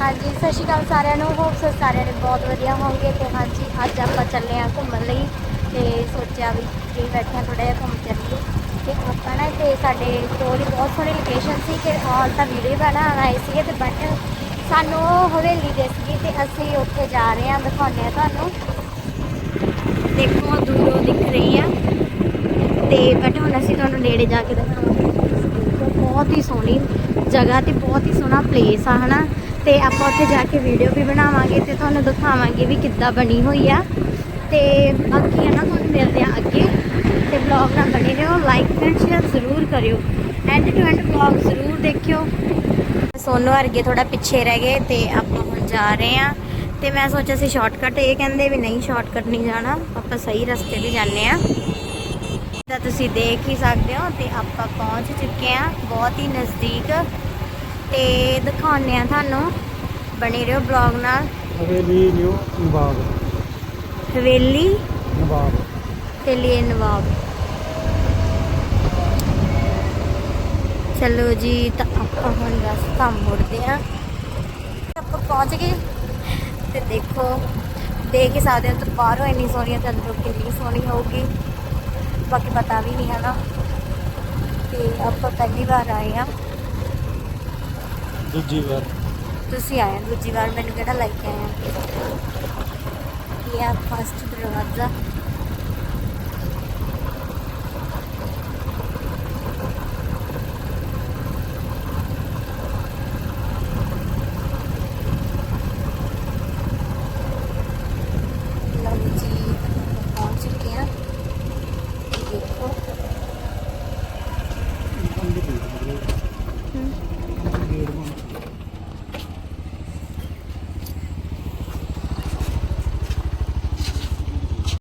ਹਾਂਜੀ, ਸਤਿ ਸ਼੍ਰੀ ਅਕਾਲ ਸਾਰਿਆਂ ਨੂੰ। ਹੋਪਸ ਸਾਰਿਆਂ ਨੇ ਬਹੁਤ ਵਧੀਆ ਹੋਵੋਗੇ ਤੇ ਹਾਂਜੀ, ਅੱਜ ਆਪਾਂ ਚੱਲੇ ਆ ਘੁੰਮਣ ਲਈ ਤੇ ਸੋਚਿਆ ਵੀ ਫ੍ਰੀ ਬੈਠੇ ਆ ਥੋੜਾ ਜਿਹਾ ਘੁੰਮ ਚੱਲੀਏ। ਤੇ ਆਪਾਂ ਨਾ ਤੇ ਸਾਡੇ ਕੋਲ ਹੀ ਬਹੁਤ ਸੋਹਣੀ ਲੋਕੇਸ਼ਨ ਸੀ ਕਿ ਆਲ ਤਾਂ ਵੀਡੀਓ ਬਣਾਉਣ ਆਏ ਸੀਗੇ ਤੇ ਬਟ ਸਾਨੂੰ ਹਵੇਲੀ ਦੇ ਸੀਗੀ ਤੇ ਅਸੀਂ ਉੱਥੇ ਜਾ ਰਹੇ ਆ ਦਿਖਾਉਂਦੇ ਆ ਤੁਹਾਨੂੰ। ਦੇਖੋ ਦੂਰੋਂ ਦਿਖ ਰਹੀ ਆ। ਤੇ ਬਟ ਹੁਣ ਅਸੀਂ ਤੁਹਾਨੂੰ ਨੇੜੇ ਜਾ ਕੇ ਦਿਖਾਵਾਂਗੇ। ਦੇਖੋ ਬਹੁਤ ਹੀ ਸੋਹਣੀ ਜਗ੍ਹਾ ਤੇ ਬਹੁਤ ਹੀ ਸੋਹਣਾ ਪਲੇਸ ਆ, ਹਨਾ? ਤੇ ਆਪਾਂ ਉੱਥੇ ਜਾ ਕੇ ਵੀਡੀਓ ਵੀ ਬਣਾਵਾਂਗੇ ਤੇ ਤੁਹਾਨੂੰ ਦਿਖਾਵਾਂਗੇ ਵੀ ਕਿੱਦਾਂ ਬਣੀ ਹੋਈ ਆ। ਤੇ ਬਾਕੀ ਹੈ ਨਾ, ਤੁਹਾਨੂੰ ਮਿਲਦੇ ਆ ਅੱਗੇ। ਤੇ ਵਲੌਗ ਨਾਲ ਬਣੇ ਰਹੋ ਲਾਈਕ ਐਂਡ ਸ਼ੇਅਰ ਜ਼ਰੂਰ ਕਰਿਓ। ਐਂਡ ਟੂ ਐਂਡ ਵਲੌਗ ਜ਼ਰੂਰ ਦੇਖਿਓ। ਸੋਨੂ ਵਰਗੇ ਥੋੜਾ ਪਿੱਛੇ ਰਹਿ ਗਏ ਤੇ ਆਪਾਂ ਹੁਣ ਜਾ ਰਹੇ ਆ ਤੇ ਮੈਂ ਸੋਚਿਆ ਸੀ ਸ਼ਾਰਟਕਟ ਇਹ ਕਹਿੰਦੇ ਵੀ ਨਹੀਂ ਸ਼ਾਰਟਕਟ ਨਹੀਂ ਜਾਣਾ। ਆਪਾਂ ਸਹੀ ਰਸਤੇ ਤੇ ਜਾਂਦੇ ਆ ਤਾਂ ਤੁਸੀਂ ਦੇਖ ਹੀ ਸਕਦੇ ਹੋ ਤੇ ਆਪਾਂ ਪਹੁੰਚ ਚੁੱਕੇ ਆ ਬਹੁਤ ਹੀ ਨਜ਼ਦੀਕ। ਤੇ ਦਿਖਾਉਂਦੇ ਆ ਤੁਹਾਨੂੰ ਬਣੇ ਰਹੋ ਬਲੌਗ ਨਾਲ। ਹਵੇਲੀ ਨਿਊ ਨਵਾਬ। ਹਵੇਲੀ ਨਵਾਬ। ਤੇ ਲਈ ਨਵਾਬ। ਚਲੋ ਜੀ ਤਾਂ ਆਪਾਂ ਹੁਣ ਰਸਤਾ ਮੁੜਦੇ ਆ ਆਪਾਂ ਪਹੁੰਚ ਗਏ। ਤੇ ਦੇਖੋ ਦੇਖ ਹੀ ਸਕਦੇ ਹੋ ਤੇ ਬਾਹਰੋਂ ਇੰਨੀ ਸੋਹਣੀ ਆ ਤੇ ਅੰਦਰੋਂ ਕਿੰਨੀ ਸੋਹਣੀ ਹੋਊਗੀ। ਬਾਕੀ ਪਤਾ ਵੀ ਨਹੀਂ ਹੈ ਨਾ। ਤੇ ਆਪਾਂ ਪਹਿਲੀ ਵਾਰ ਆਏ ਆ ਦੂਜੀ ਵਾਰ। ਤੁਸੀਂ ਆਏ ਹੋ ਦੂਜੀ ਵਾਰ, ਮੈਨੂੰ ਕਿਹੜਾ ਲੈ ਕੇ ਆਇਆ ਇਹ ਆ ਫਸਟ ਦਰਵਾਜ਼ਾ ਲਓ ਜੀ ਪਹੁੰਚ ਚੁੱਕੇ ਹਾਂ ਦੇਖੋ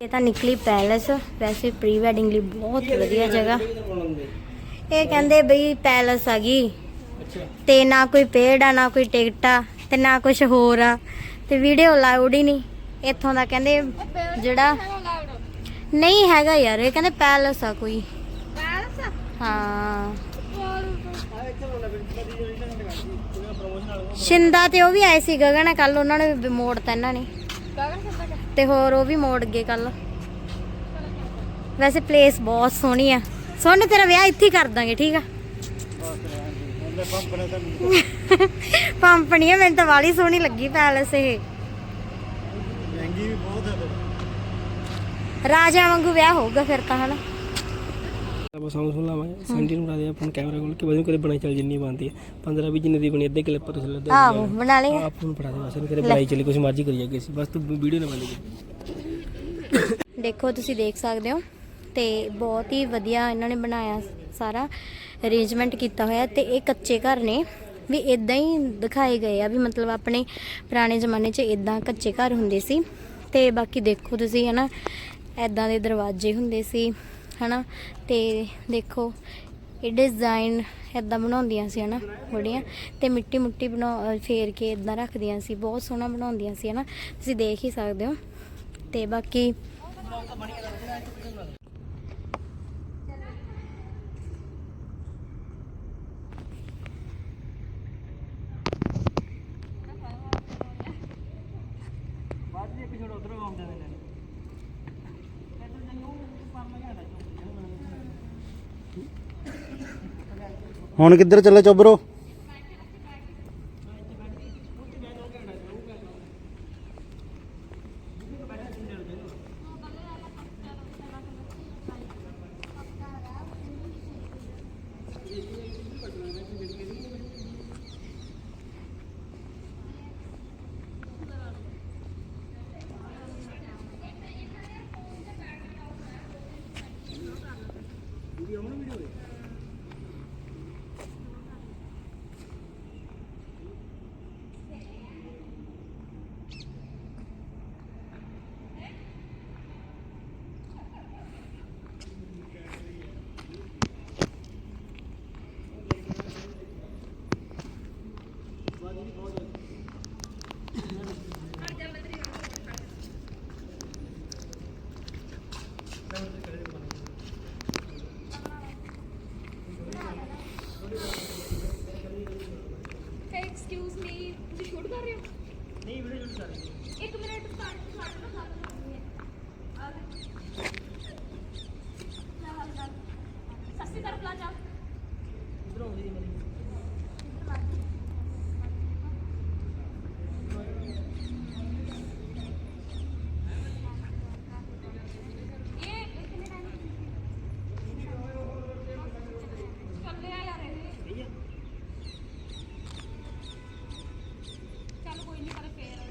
ਇਹ ਤਾਂ ਨਿਕਲੀ ਪੈਲਸ। ਵੈਸੇ ਪ੍ਰੀ ਵੈਡਿੰਗ ਲਈ ਬਹੁਤ ਵਧੀਆ ਜਗ੍ਹਾ। ਇਹ ਕਹਿੰਦੇ ਬਈ ਪੈਲਸ ਆ ਗਈ। ਤੇ ਨਾ ਕੋਈ ਪੇੜ ਆ ਨਾ ਕੋਈ ਟਿਕਟ ਆ ਤੇ ਨਾ ਕੁਝ ਹੋਰ ਆ। ਤੇ ਵੀਡੀਓ ਅਲਾਉਡ ਹੀ ਨਹੀਂ। ਇੱਥੋਂ ਦਾ ਕਹਿੰਦੇ ਜਿਹੜਾ ਨਹੀਂ ਹੈਗਾ ਯਾਰ ਇਹ ਕਹਿੰਦੇ ਪੈਲਸ ਆ ਕੋਈ। ਹਾਂ। ਸ਼ਿੰਦਾ ਤੇ ਉਹ ਵੀ ਆਏ ਸੀ ਗਗਨ ਕੱਲ ਉਹਨਾਂ ਨੇ ਵੀ ਮੋੜਤਾ ਇਹਨਾਂ ਨੇ। ਤੇ ਹੋਰ ਉਹ ਵੀ ਮੋੜ ਗਏ ਕੱਲ ਵੈਸੇ ਪਲੇਸ ਬਹੁਤ ਸੋਹਣੀ ਆ। ਸੋਹਣੇ ਤੇਰਾ ਵਿਆਹ ਇੱਥੇ ਹੀ ਕਰ ਦਾਂਗੇ ਠੀਕ ਆ? ਪੰਪਣੀ ਆ ਮੈਨੂੰ ਤਾਂ ਵਾਲੀ ਸੋਹਣੀ ਲੱਗੀ ਪੈਲਸ ਇਹ। ਮਹਿੰਗੀ ਵੀ ਬਹੁਤ ਹੈ ਰਾਜਾ ਵਾਂਗੂ ਵਿਆਹ ਹੋਊਗਾ ਫਿਰ ਤਾਂ ਹਨਾ? ਆਪਾਂ ਸਾਊਂਡ ਸੁਣ ਲਾਵਾਂਗੇ। ਸੰਡੀ ਨੂੰ ਬਣਾ ਆਪਾਂ ਕੈਮਰਾ ਕੋਲ ਕਿ ਵਧੀਆ ਕਰੇ ਬਣਾਈ ਚੱਲ ਜਿੰਨੀ ਬਣਦੀ ਹੈ 15 20 ਜਿੰਨੇ ਦੀ ਬਣੀ ਅੱਧੇ ਕਲਿੱਪ ਤੁਸੀਂ ਲੱਦਾ ਆਹੋ ਬਣਾ ਲਈ ਆਪ ਨੂੰ ਪੜਾ ਦੇ ਬਸ ਕਰੇ ਬਣਾਈ ਚੱਲੀ ਕੁਛ ਮਰਜ਼ੀ ਕਰੀ ਜਾਗੇ ਅਸੀਂ ਬਸ ਤੂੰ ਵੀਡੀਓ ਨਾ ਬੰਦ ਦੇਖੋ ਤੁਸੀਂ ਦੇਖ ਸਕਦੇ ਹੋ। ਤੇ ਬਹੁਤ ਹੀ ਵਧੀਆ ਇਹਨਾਂ ਨੇ ਬਣਾਇਆ ਸਾਰਾ ਅਰੇਂਜਮੈਂਟ ਕੀਤਾ ਹੋਇਆ ਤੇ ਇਹ ਕੱਚੇ ਘਰ ਨੇ। ਵੀ ਇਦਾਂ ਹੀ ਦਿਖਾਏ ਗਏ ਆ ਵੀ ਮਤਲਬ ਆਪਣੇ ਪੁਰਾਣੇ ਜ਼ਮਾਨੇ 'ਚ ਇਦਾਂ ਕੱਚੇ ਘਰ ਹੁੰਦੇ ਸੀ ਤੇ ਬਾਕੀ ਦੇਖੋ ਤੁਸੀਂ ਹਨਾ ਇਦਾਂ ਦੇ ਦਰਵਾਜ਼ੇ ਹੁੰਦੇ ਸੀ ਹਨਾ ਤੇ ਦੇਖੋ ਇਹ ਡਿਜ਼ਾਈਨ ਇਦਾਂ ਬਣਾਉਂਦੀਆਂ ਸੀ ਹਨਾ ਬੜੀਆਂ ਤੇ ਮਿੱਟੀ ਮੁੱਟੀ ਬਣਾ ਫੇਰ ਕੇ ਇਦਾਂ ਰੱਖਦੀਆਂ ਸੀ, ਬਹੁਤ ਸੋਹਣਾ ਬਣਾਉਂਦੀਆਂ ਸੀ ਹਨਾ, ਤੁਸੀਂ ਦੇਖ ਹੀ ਸਕਦੇ ਹੋ ਤੇ ਬਾਕੀ ਹੁਣ ਕਿੱਧਰ ਚੱਲੇ ਚੋਬਰੋ excuse ਐਕਸਕਿਊਜ਼ ਮੀ ਤੁਸੀਂ ਸ਼ੂਟ ਕਰ ਰਹੇ ਹੋ ਨਹੀਂ ਵੀਡੀਓ ਸ਼ੂਟ ਕਰ ਰਹੀ ਇੱਕ ਮਿੰਟ ਸਟਾਰਟ ਸਟਾਰਟ ਨਾ ਕਰ ਸਸਤੀ ਤਰਫ ਲਾ ਜਾ ਇਧਰੋਂ ਆਉਂਦੀ ਮੇਰੀ ਇਹ ਕਿੰਨੇ ਟਾਈਮ ਚੱਲੇ ਆ ਯਾਰ ਇਹ ਸਹੀ ਆ ਚੱਲ ਕੋਈ ਨਹੀਂ ਪਰ ਫੇਰ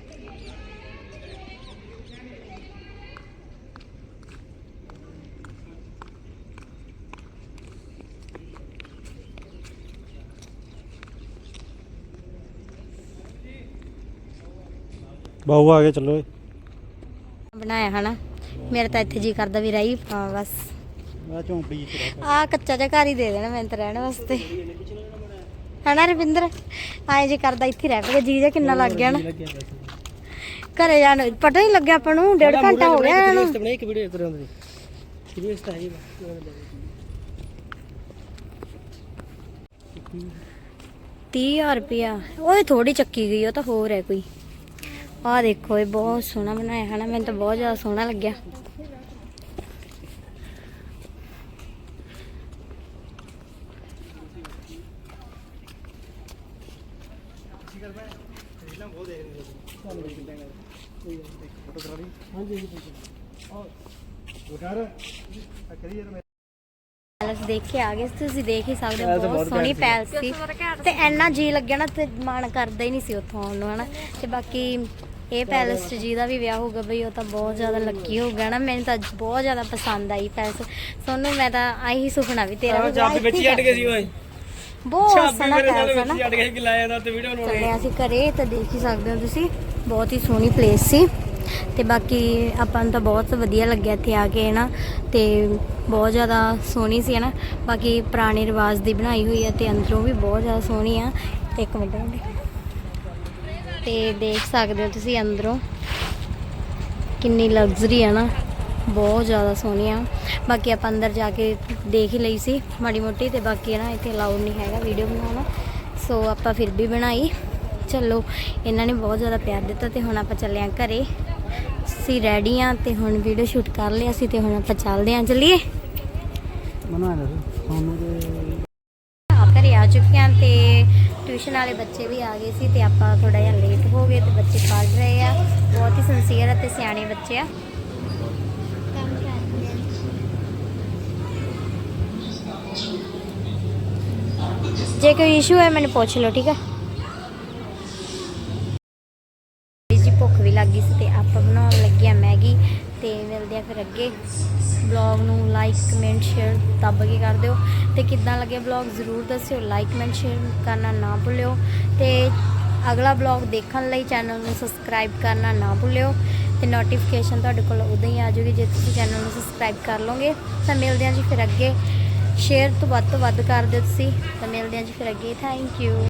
ਬਾਹੂ ਆ ਗਏ ਚੱਲੋ ਏ ਬਣਾਇਆ ਹਨਾ। ਮੇਰਾ ਤਾਂ ਇੱਥੇ ਜੀ ਕਰਦਾ ਵੀ ਰਹੀ ਹਾਂ ਬਸ। ਮੈਂ ਝੌਂਪੜੀ ਚ ਰਹਿ ਆ ਕੱਚਾ ਜਿਹਾ ਘਰ ਹੀ ਦੇ ਦੇਣਾ ਮੈਨੂੰ ਤਾਂ ਰਹਿਣ ਵਾਸਤੇ। ਹਨਾ ਰਵਿੰਦਰ? ਆਏ ਜੀ ਕਰਦਾ ਇੱਥੇ ਰਹਿ ਪਏ ਜੀ ਜਿਹਾ ਕਿੰਨਾ ਲੱਗ ਗਿਆ ਨਾ। ਘਰੇ ਜਾਣ ਪਤਾ ਨਹੀਂ ਲੱਗਿਆ ਆਪਾਂ ਨੂੰ। ਡੇਢ ਘੰਟਾ ਹੋ ਗਿਆ ਇਹਨੂੰ। ਤੇ ਇੱਕ ਵੀਡੀਓ ਕਰਾਂ ਦੇ। ਵੀਡੀਓ ਸਟਾ ਹੈ ਤੀਹ ਹਜ਼ਾਰ ਰੁਪਿਆ ਉਹ ਥੋੜੀ ਚੱਕੀ ਗਈ ਉਹ ਤਾਂ ਹੋਰ ਹੈ ਕੋਈ। ਆਹ ਦੇਖੋ ਇਹ ਬਹੁਤ ਸੋਹਣਾ ਬਣਾਇਆ ਹਨਾ ਮੈਨੂੰ ਤਾਂ ਬਹੁਤ ਜ਼ਿਆਦਾ ਸੋਹਣਾ ਲੱਗਿਆ। ਪੈਲਸ ਦੇਖ ਆ ਗਏ ਤੁਸੀਂ ਦੇਖ ਹੀ ਸਕਦੇ ਹੋ ਬਹੁਤ ਸੋਹਣੀ ਪੈਲਸ ਸੀ। ਤੇ ਇੰਨਾ ਜੀ ਲੱਗਿਆ ਨਾ ਤੇ ਮਨ ਕਰਦਾ ਹੀ ਨਹੀਂ ਸੀ ਉੱਥੋਂ ਆਉਣ ਨੂੰ ਹਨਾ। ਤੇ ਬਾਕੀ ਇਹ ਪੈਲਸ 'ਚ ਜਿਹਦਾ ਵੀ ਵਿਆਹ ਹੋਊਗਾ ਬਈ ਉਹ ਤਾਂ ਬਹੁਤ ਜ਼ਿਆਦਾ ਲੱਕੀ ਹੋਊਗਾ ਨਾ। ਮੈਨੂੰ ਤਾਂ ਬਹੁਤ ਜ਼ਿਆਦਾ ਪਸੰਦ ਆਈ ਪੈਲਸ ਸੋਨੂੰ ਮੈਂ ਤਾਂ ਆਹੀ ਸੁਪਨਾ ਵੀ ਤੇਰਾ ਵੀ ਵਿਆਹ ਵਿੱਚ ਇੱਥੇ ਹੀ ਅਟ ਗਏ ਸੀ ਓਏ। ਬਹੁਤ ਸੋਹਣਾ ਪੈਲਸ ਹੈ ਨਾ। ਅਟ ਗਏ ਕਿ ਲਾਇਆ ਦਾ ਤੇ ਵੀਡੀਓ ਬਣਾਉਣੀ ਚੱਲੇ ਅਸੀਂ ਘਰੇ ਤਾਂ ਦੇਖ ਹੀ ਸਕਦੇ ਹੋ ਤੁਸੀਂ। ਬਹੁਤ ਹੀ ਸੋਹਣੀ ਪਲੇਸ ਸੀ। ਤੇ ਬਾਕੀ ਆਪਾਂ ਨੂੰ ਤਾਂ ਬਹੁਤ ਵਧੀਆ ਲੱਗਿਆ ਇੱਥੇ ਆ ਕੇ ਨਾ ਤੇ ਬਹੁਤ ਜ਼ਿਆਦਾ ਸੋਹਣੀ ਸੀ ਨਾ ਬਾਕੀ ਪੁਰਾਣੇ ਰਿਵਾਜ ਦੀ ਬਣਾਈ ਹੋਈ ਹੈ ਤੇ ਅੰਦਰੋਂ ਵੀ ਬਹੁਤ ਜ਼ਿਆਦਾ ਸੋਹਣੀ ਆ। ਇੱਕ ਮਿੰਟ ਮਿੰਟ ਤੇ ਦੇਖ ਸਕਦੇ ਹੋ ਤੁਸੀਂ ਅੰਦਰੋਂ। ਕਿੰਨੀ ਲਗਜ਼ਰੀ ਹੈ ਨਾ। ਬਹੁਤ ਜ਼ਿਆਦਾ ਸੋਹਣੀ ਆ। ਬਾਕੀ ਆਪਾਂ ਅੰਦਰ ਜਾ ਕੇ ਦੇਖ ਹੀ ਲਈ ਸੀ, ਮਾੜੀ ਮੋਟੀ ਤੇ ਬਾਕੀ ਨਾ ਇੱਥੇ ਅਲਾਉਡ ਨਹੀਂ ਹੈਗਾ ਵੀਡੀਓ ਬਣਾਉਣਾ। ਸੋ ਆਪਾਂ ਫਿਰ ਵੀ ਬਣਾਈ। ਚਲੋ, ਇਹਨਾਂ ਨੇ ਬਹੁਤ ਜ਼ਿਆਦਾ ਪਿਆਰ ਦਿੱਤਾ ਤੇ ਹੁਣ ਆਪਾਂ ਚੱਲੇ ਆਂ ਘਰੇ। ਅਸੀਂ ਰੈਡੀ ਆ ਤੇ ਹੁਣ ਵੀਡੀਓ ਸ਼ੂਟ ਕਰ ਲਿਆ ਸੀ ਤੇ ਹੁਣ ਆਪਾਂ ਚੱਲਦੇ ਆਂ। ਚੱਲੀਏ। ਬਣਾ ਲੈ ਸੋਨੂੰ ਦੇ ਘਰੇ ਆ ਚੁੱਕੇ ਆਂ ਤੇ ਟਿਊਸ਼ਨ ਵਾਲੇ ਬੱਚੇ ਵੀ ਆ ਗਏ ਸੀ ਤੇ ਆਪਾਂ ਥੋੜਾ ਜਿਹਾ ਲੇਟ ਹੋ ਗਏ ਤੇ ਬੱਚੇ ਪੜ੍ਹ ਰਹੇ ਆ। ਬਹੁਤ ਹੀ ਸਿੰਸੀਅਰ ਅਤੇ ਸਿਆਣੇ ਬੱਚੇ ਆ। ਜੇ ਕੋਈ ਇਸ਼ੂ ਹੈ ਮੈਨੂੰ ਪੁੱਛ ਲਓ, ਠੀਕ ਹੈ ਦੱਬ ਕੇ ਕਰ ਦਿਓ। ਤੇ ਕਿੱਦਾਂ ਲੱਗਿਆ ਬਲੌਗ ਜ਼ਰੂਰ ਦੱਸਿਓ। ਲਾਈਕ ਕਮੈਂਟ ਸ਼ੇਅਰ ਕਰਨਾ ਨਾ ਭੁੱਲਿਓ। ਤੇ ਅਗਲਾ ਬਲੌਗ ਦੇਖਣ ਲਈ ਚੈਨਲ ਨੂੰ ਸਬਸਕ੍ਰਾਈਬ ਕਰਨਾ ਨਾ ਭੁੱਲਿਓ। ਤੇ ਨੋਟੀਫਿਕੇਸ਼ਨ ਤੁਹਾਡੇ ਕੋਲ ਉਦੋਂ ਹੀ ਆ ਜਾਊਗੀ ਜੇ ਤੁਸੀਂ ਚੈਨਲ ਨੂੰ ਸਬਸਕ੍ਰਾਈਬ ਕਰ ਲਓਗੇ। ਤਾਂ ਮਿਲਦੇ ਹਾਂ ਜੀ ਫਿਰ ਅੱਗੇ। ਸ਼ੇਅਰ ਤੋਂ ਵੱਧ ਤੋਂ ਵੱਧ ਕਰ ਦਿਓ ਤੁਸੀਂ। ਤਾਂ ਮਿਲਦੇ ਹਾਂ ਜੀ ਫਿਰ ਅੱਗੇ। Thank you